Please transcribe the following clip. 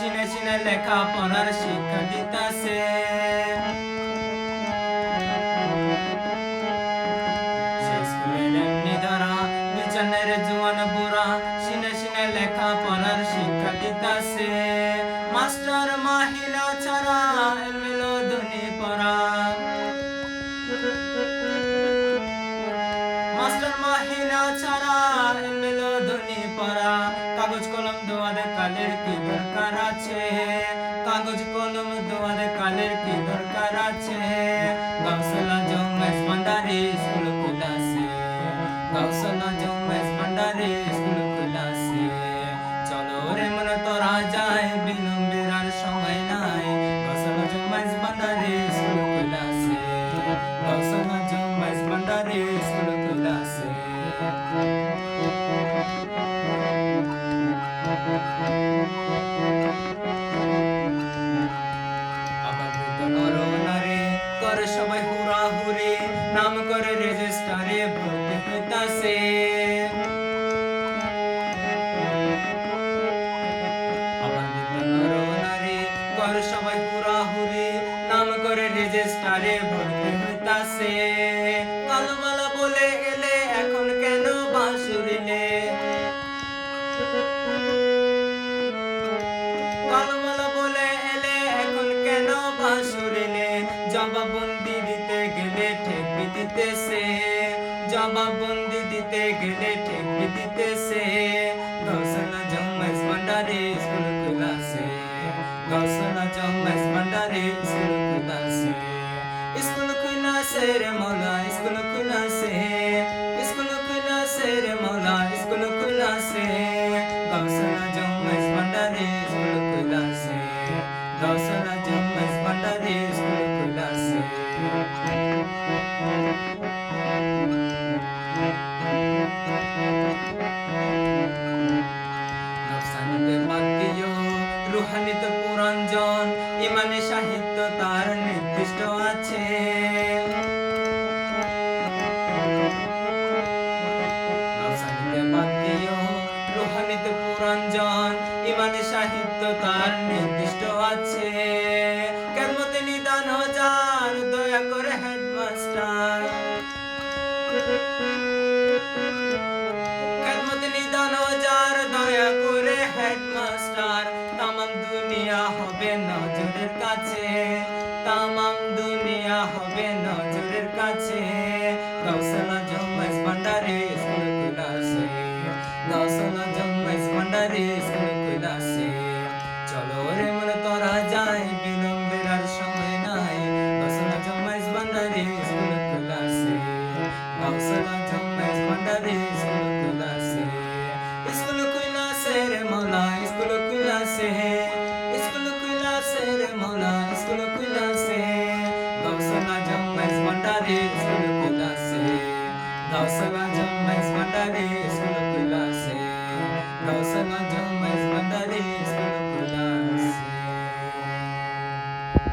লেখাপড়ার চিনে লেখা পড়ার শিক্ষা দিতাছে। মাস্টার মাহিলা ছাড়া এলমেলো ধনী পড়া। কালের কি দরকার আছে? গাউসলা জমেস স্পন্দারে স্কুল কুলাসে গাউসলা নাম করে রেজিস্টারে ভর্তি হইতাছে সবাই পুরা হুরি নাম করে রেজিস্টারে ভর্তি হইতাছে দিতেছে, জবাববন্দি দিতে গেলে ঠেকবি দিতেছে। গৌসলা জম্মাইস ভান্ডারে স্কুল খুলাছে গৌসলা জম্মাইস ভান্ডারে স্কুল খুলাছে স্কুল খুলাছে রে মোলা, স্কুল খুলাছে স্কুল খুলাছে রে দয়া করে হেডমাস্টার। যার দয়া করে হেডমাস্টার। দুনিয়া হবে নজরের কাছে। গৌসলা জম্মাইস ভান্ডারে স্কুল খুলাছে গৌসলা জম্মাইস ভান্ডারে স্কুল খুলাছে চলো রে মনে তোরা যাই বিলম্বের আর সময় নাই গৌসলা জম্মাইস ভান্ডারে স্কুল খুলাছে গৌসলা জম্মাইস ভান্ডারে স্কুল খুলাছে স্কুল খুলাছে রে মৌলা স্কুল খুলাছে স্কুল খুলাছে রে মৌলা স্কুল খুলাছে গৌসলা জম্মাইস ভান্ডারে স্কুল গৌসলা জম্মাইস ভান্ডারে স্কুল খুলাছে গৌসলা